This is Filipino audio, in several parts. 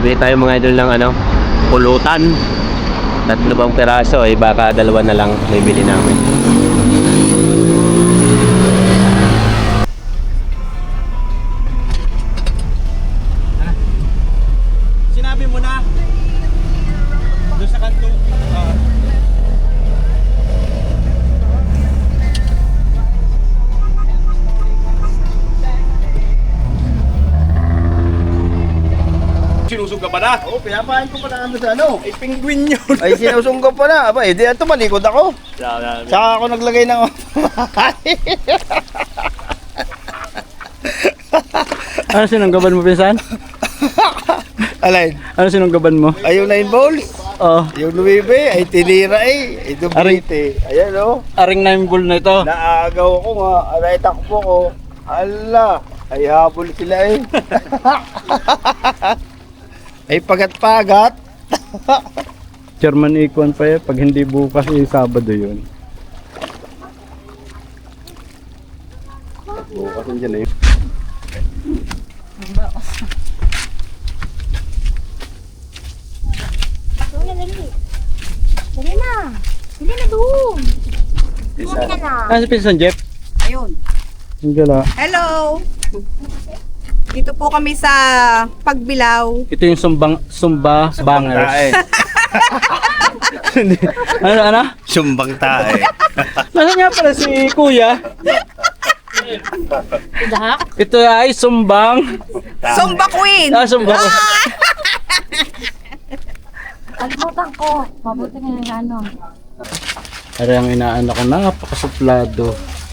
Bibili tayo mga idol ng ano, pulutan. Tatlo bang peraso eh, baka dalawa na lang bibili namin. Pinapain ko pa na ano sa ano. Ay, penguin yun. Ay, sinusunggaw pa na. Aba, eh, di ato malikod ako. Tsaka ako naglagay ng ano sinunggaban mo, pinsan? Alay, Ano sinunggaban mo? ayaw na in balls. Oh, Yung lumibe, ay tinira eh. Ay dubrite. Ayan o. aring na yung bull na ito. Naagaw ako nga. Alay, takbo ko. Ala, ay habol sila eh. ay pagat-pagat. German Econ pa eh. Pag hindi bukas, eh, Sabado yun. Bukas dyan eh. Dali, na. Dali na doon. Dali na na. Ah, si pinsan Jeff? Ayun. Ang gala. Hello! Dito po kami sa Pagbilaw. Ito yung sumbang, sumba bangers. Ano, ano? Sumbang tae. Nasaan nga pala si kuya? Ito ay sumbang. Zumba Queen! Ah, sumbang. Kalimutan ko. Mabuti nga yung ano. Ari ang inaanak ko, napakasuplado.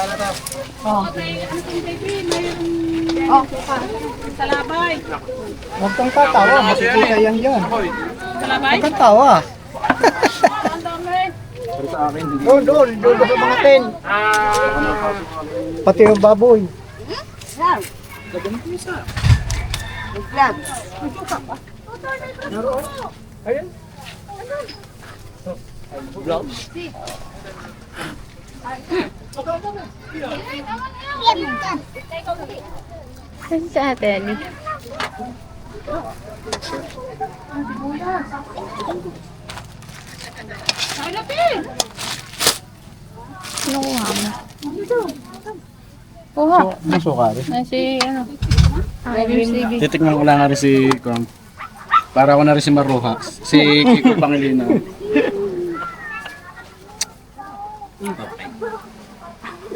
Totoy? Huwag kang tatawa, makikita yan. Dyan. Huwag kang tawa. Doon, doon, doon sa mga ten. Pati yung baboy. Kasi sa atin. Ano kuha mo? Kuha. Ang sukari. Ay, si ano? Titikman ko lang nga rin si Kong. Para ako na rin si Maruha. Si Kiko Pangilina.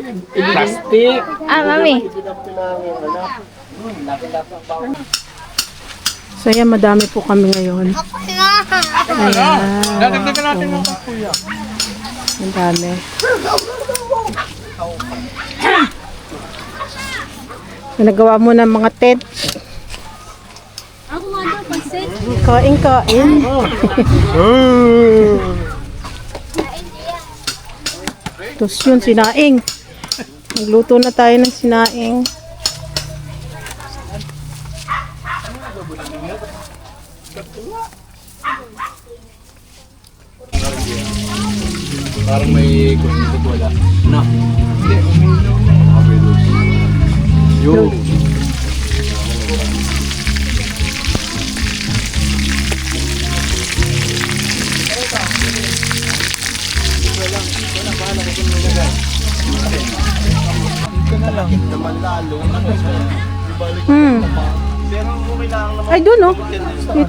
Plastic. Ah, mami. So yan, madami po kami ngayon. Dadagdagan natin ng kuya. Ang dami. Nagawa mo ng mga tent. Ako nga daw, pansit. Kain, kain. Tapos yun, sinaing. Nagluto na tayo ng sinaing. Parang may gusto wala. Na. Hindi, Yo.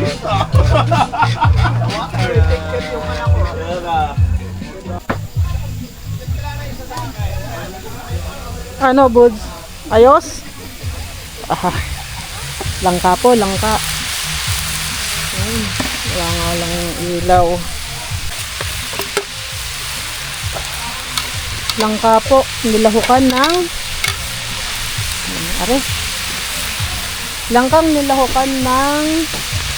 dito. ano, buds? Ayos? Ah, langka po, langka. Ayun, wala nga lang ilaw. Langka po, nilahukan ng Are. Langkang nilahukan ng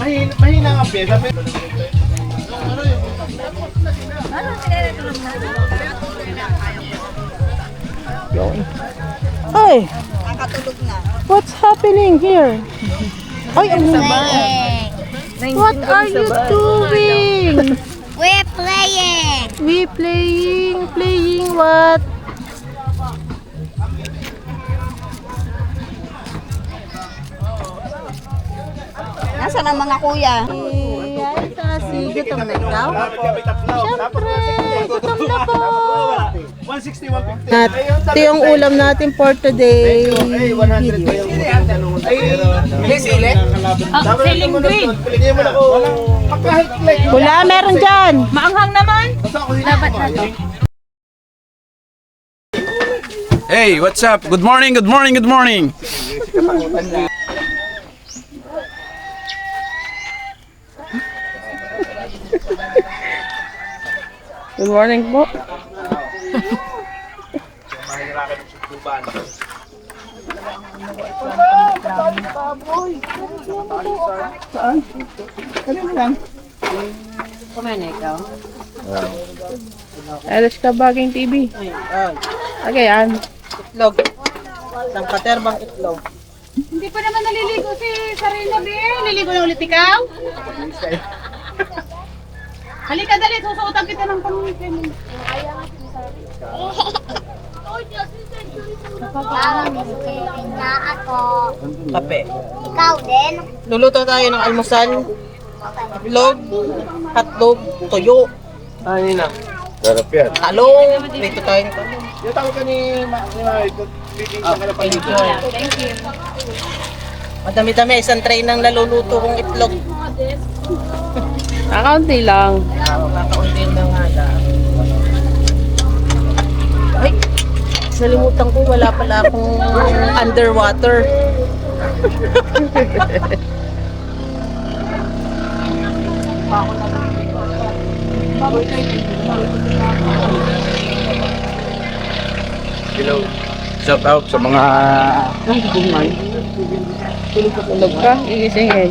Mahina, mahina ang pyesa. Ay, Nakatulog na. what's happening here? Ay, ano ba? What are you doing? We're playing. We playing, playing what? Nasaan ang mga kuya? Ay, kasi gutom na ikaw? Siyempre, gutom na po. 160, 150. At ito yung ulam natin for today. Ay, 100 sili? Ah, Siling green. Hindi mo na ko. Pagkahit like. Wala, meron dyan. Maanghang naman. Hey, what's up? Good morning, good morning, good morning. Good morning po. Alas ka baging TV. Okay, yan. Itlog. Ng katerbang itlog. Hindi pa naman naliligo si Sarina Beer. Naligo na ulit ikaw? Halika dali, susuotan kita ng pamangkin. na ako. Kape. Ikaw din. Luluto tayo ng almusal. Itlog, hotdog, tuyo, Ay, na. Sarap yan. talong. Dito tayo ng talong. Yung tawag ka ni Ma- ni Mike, bibing ka na pa Madami-dami, isang tray ng naluluto kong itlog. Kakaunti lang. Kakaunti lang nga lang. Ay, nalimutan ko, wala pala akong underwater. Hello. Shout out sa mga Tulog ka, igisingin.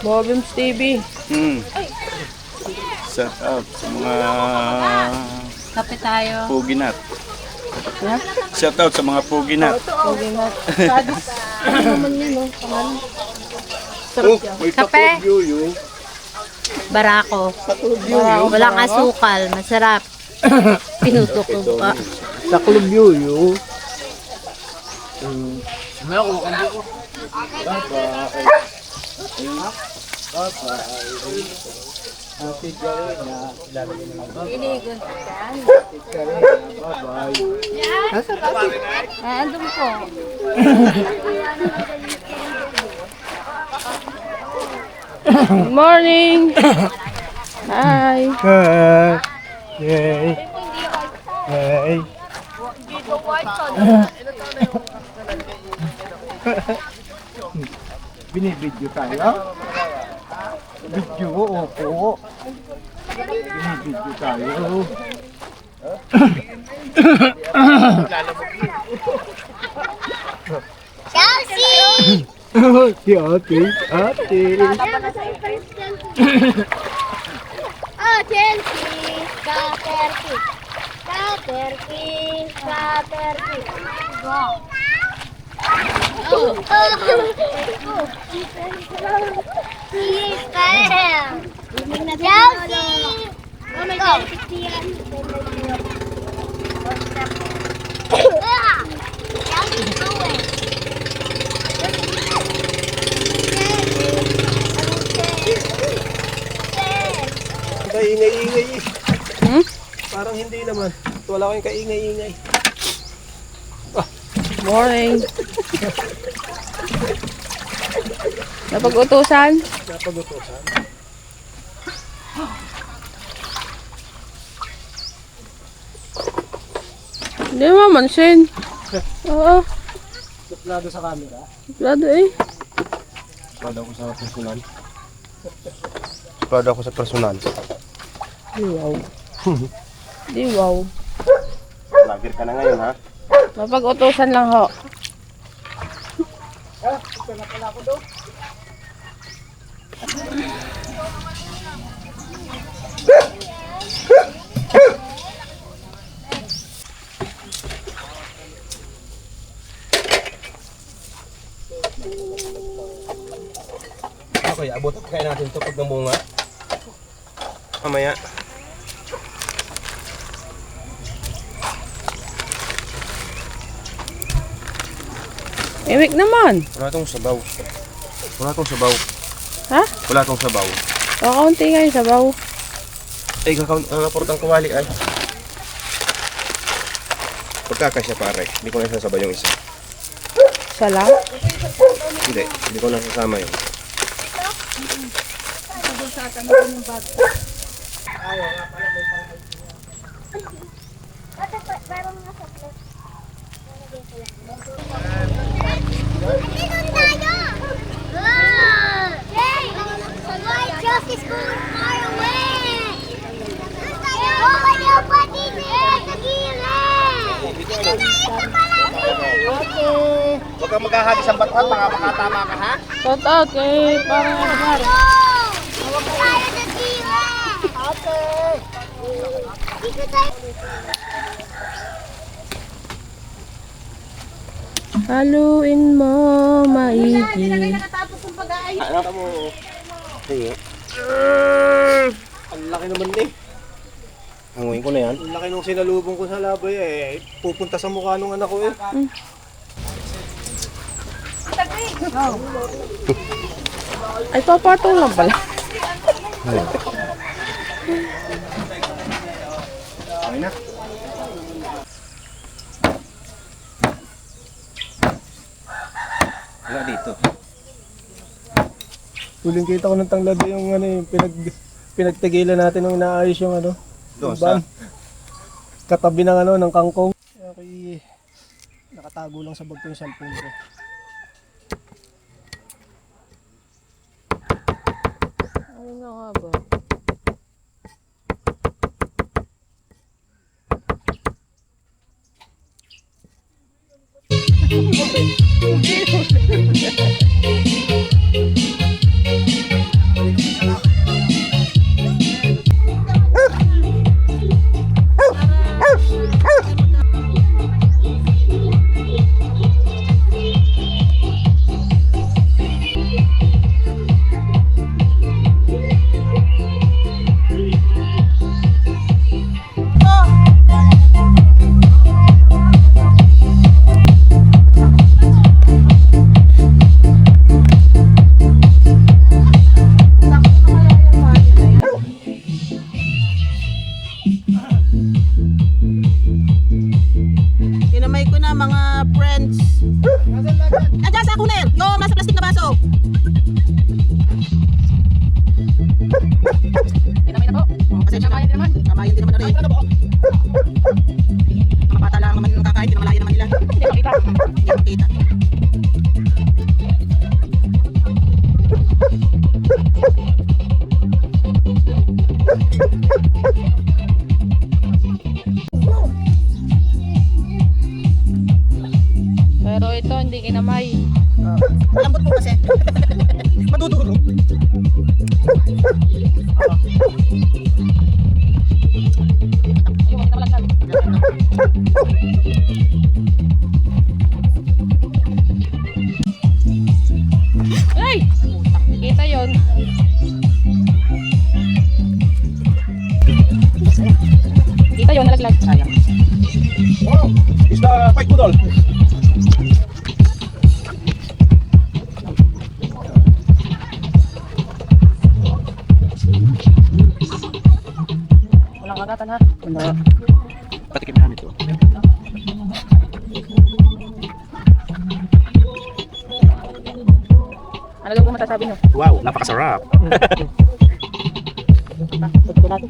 Bobims TV. hmm. Shout out sa mga Kape tayo. puginat. Shout out sa mga puginat. Sadis. Ano naman yun, no? Pangalan. Oh, may Kape. yun. Barako. Katulyo yun. Walang asukal. Masarap. Pinutok ko pa. Sa klubyo yun. Ah, andun po. Good morning! Hi! Yay. Yay. Binibidyo tayo? Video, opo. Binibidyo tayo. Chelsea! Si ate, ate. Oh, Chelsea! Caterpie! Caterpie! Caterpie! Go! Kaingay-ingay. Hmm? Parang hindi naman. Wala kang kaingay-ingay. Morning. Napag-utusan? Napag-utosan. Hindi mo mansin. Oo. Suplado sa camera. Lado eh. Suplado ako sa personal. Suplado ako sa personal. Di wow. Di wow. Vlogger ka na ngayon ha? Napag-utusan lang ho. Okay, abot kaya natin ito pag namunga. Mamaya. Iwik naman. Wala tong sabaw. Wala tong sabaw. Ha? Wala tong sabaw. Kakaunti nga yung sabaw. Ay, kakaw, ang aportang kawali ay. Pagkakasya pare, hindi ko na sasabay yung isa. Isa lang. Hindi, hindi ko na sasama yun. Far away! Oh, may upa dito eh, sa gilid! Dito na isa pala Okay. Huwag kang maghahagis ang batat, baka makatama ka ha. Shout out kay parang ano ba? Huwag tayo sa gilid! Okay. Dito tayo. Haluin mo maigi. Ano mo? Sige. Ang laki naman eh. Hanguin ko na yan. Ang laki nung sinalubong ko sa labay eh. Pupunta sa mukha nung anak ko eh. Ay, papatong lang pala. Wala dito. Huling kita ko ng tanglad yung ano yung pinag pinagtigilan natin nung inaayos yung ano. Doon sa katabi ng ano ng kangkong. Okay. Nakatago lang sa bagto yung sampung ko. Ano na nga ba? Okay. Um dia. Kamay. Lambot mo kasi. Madudurog. Ay! Kita yon. Kita yon, nalaglag. Sayang. Isda fight budol. Walang Ano daw po masasabi nyo? Wow, napakasarap.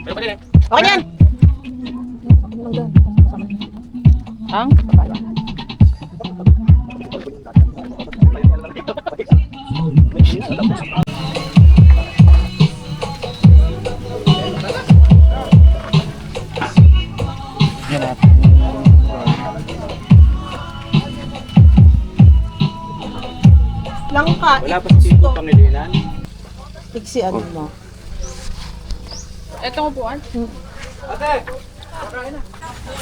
Okay yan! Ang papaya. Wala pa si Tito Pangilinan. Tiksi ano mo? Ito ko po,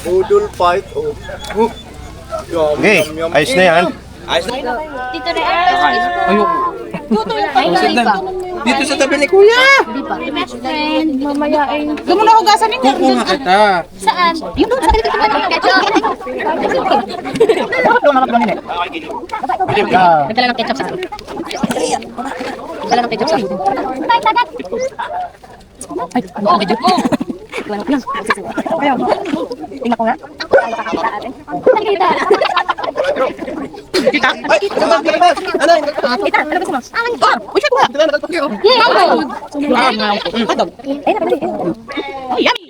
Budol fight. Oh. Okay, ayos na yan. Dito na Ayoko. Ay, hindi pa. Dito sa tabi ni Kuya. Hindi pa. Best friend. Mamaya ay... Doon mo na hugasan niyo. Kukuha nga kita. Saan? Yung doon. Ketchup. Nagdala ng ketchup sa akin. Nagdala ng ketchup sa akin. Ay, tagat. Ay, ano ang ketchup ko? Iwan ko lang. Ayaw. Tingnan ko nga. Ay, pakakita natin. Nakikita. Kita. Ay, ano? Kita, ano gusto mo? Akin ko. Uy, shit mo. Yeah, ako. Ay, nakabali. Ay, yummy.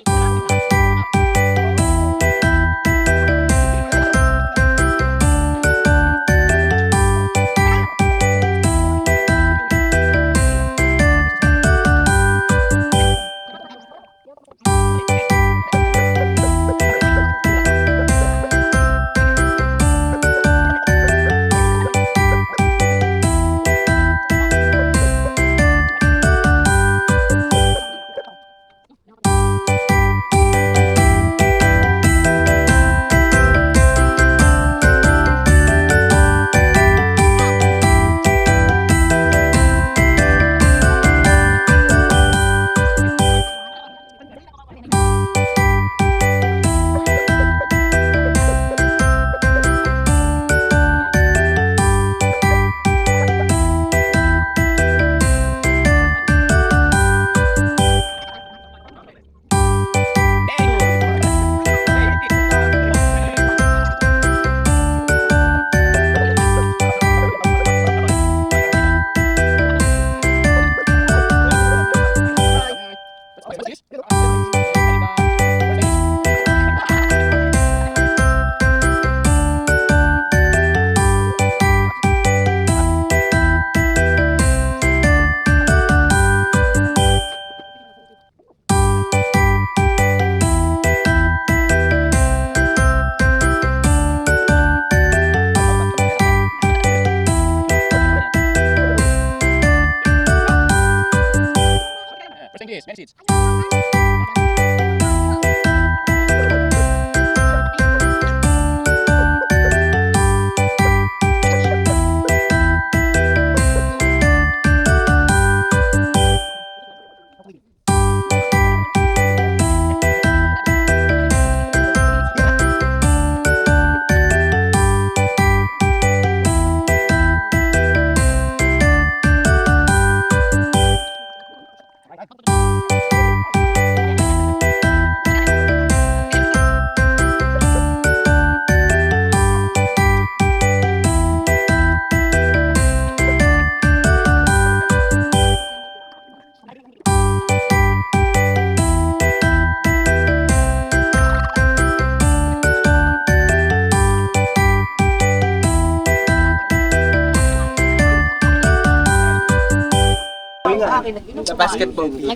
Sa basketball team.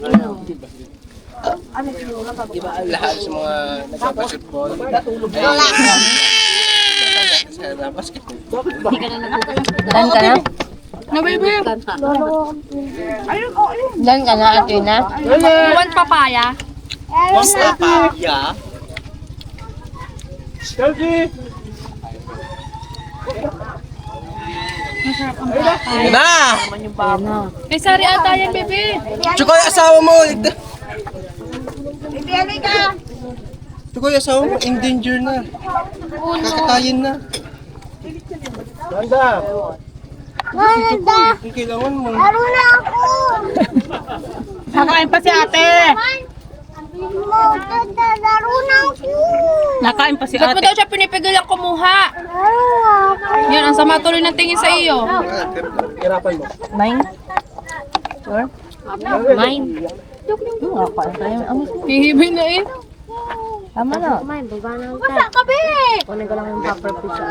Di ba lahat sa mga nagbabasketball? Dan ka. Na? Na, baby. Dan ka na, ate na? You want papaya? Kay Sari ata yan, baby. Tsaka yung asawa mo! Tsaka yung asawa mo, in danger na. Kakatayin na. Ganda! Ganda! Ang kailangan mo. Laro na ako! Nakain pa si ate. Sabi mo, ganda, laro na ako! Nakain pa si Ba't mo daw siya pinipigilan kumuha? Laro ako! Yan, ang sama tuloy ng tingin sa iyo. Hirapan mo. Mine? Sure? Ako. Hihibay na eh. Tama na. Basa ka, be! Kunin ko lang yung proper picture.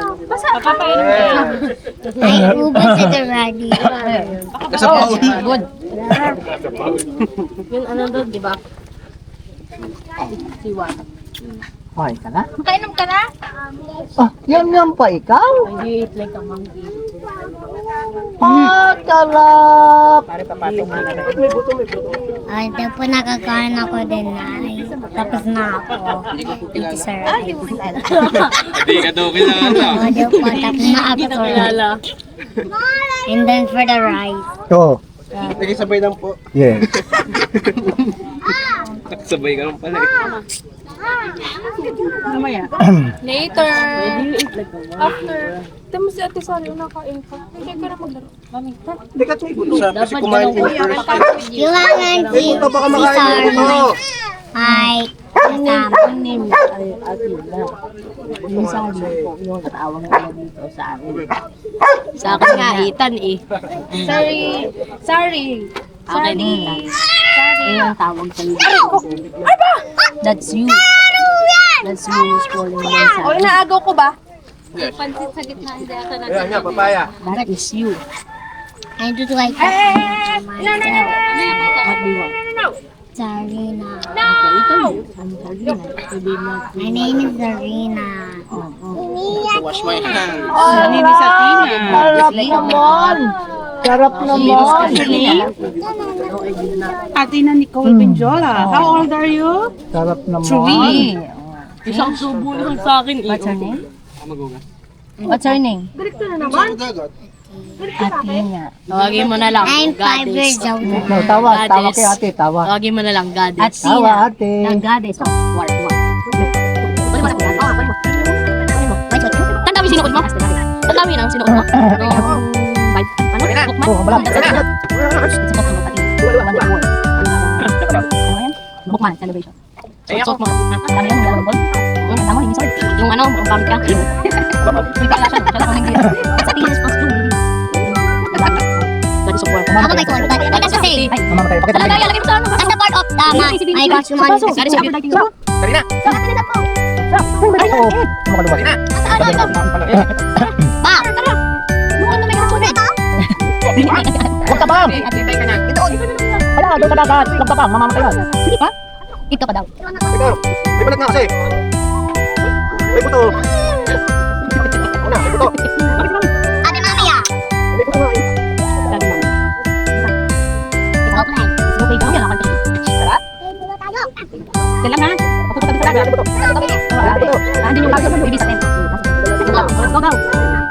Ay, ubas ito, ready. Nasa baul. Good. Yung ano doon, di ba? Siwa. Okay ka na? Makainom ka na? Ah, yum yum pa ikaw? Hindi eat like a monkey. Ah, sarap! Ay, ito po nakakain ako din na. Ay, tapos na ako. Ito, sir. Hindi ka daw kilala. O, di po, tapos na ako, sir. And then for the rice. Oo. Sige, sabay lang po. Yes. Sabay ka lang pala eh. Later. After. Tama si Ate Sari, nakain ka. Hindi ka na maglaro. Hindi ka may gusto. Kasi kumain ko first. Ito baka si. Ay, kasama. Ang name niya ay Atila. Yung sabi ko, yung katawang nila dito sa akin. Sa akin nga, Ethan eh. Sorry. Sorry. Akin Ethan. Sorry. yung tawag sa iyo. That's you. That's you who's calling me sa O, inaagaw ko ba? Ayan nga, papaya. That is you. I do like that myself. What do you want? Zarina. Okay, ito yun. I'm Sarina. Sabihin mo. My name is Zarina. Wash my hands. Sarap naman! Sarap naman! Ate na Nicole Benjola. How old are you? Sarap naman! Three. Isang subo lang sa akin. What's her name? What's her name? Athena. Tawagin mo na lang. I'm five years old. No, tawa, tawa kay ate, tawa. Tawagin mo na lang, Goddess. Tawa ate. Ng Goddess. War, war. Sinuot mo? Ang sinuot mo? Five. Ano? Bukman? Oh, wala. It's Bukman, celebration. Suot-suot mo. Ang dami dalawang ball. Yung mo, yung sword. Yung ano, ang pangit ka. May pala siya. Siya lang ang hindi. It's a teenage costume, baby. That is war. Ako may sword, I can say, Ay, mamamatay. Bakit Talaga, lagay mo sa ano? as a part of the, my, my costume on That is a beautiful. Ay, oo. Makaluwas. Ano ito? Pa! Ano Huwag ka bang! Ito! Wala, doon sa dagat. Huwag ka bang, mamamatay yan. Sige pa. Ito pa daw. Ikaw, may balat na kasi. May buto. Una, may buto. Ate Mami ah! May buto nga eh. Kailan nga? Ako tabi sa dagat. Andun yung bago mo, ibig sa tent. Go, go, go.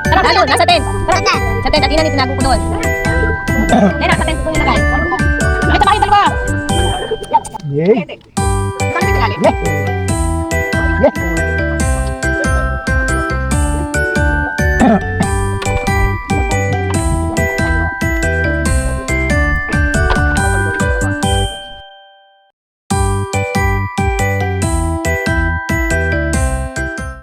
Tara, nandun, nasa tent. Tara, sa tent, at ina ni tinago ko doon. Lena, sa tent ko yung lagay. Ito ba kayo dalawa? Yay! Saan yung pinali?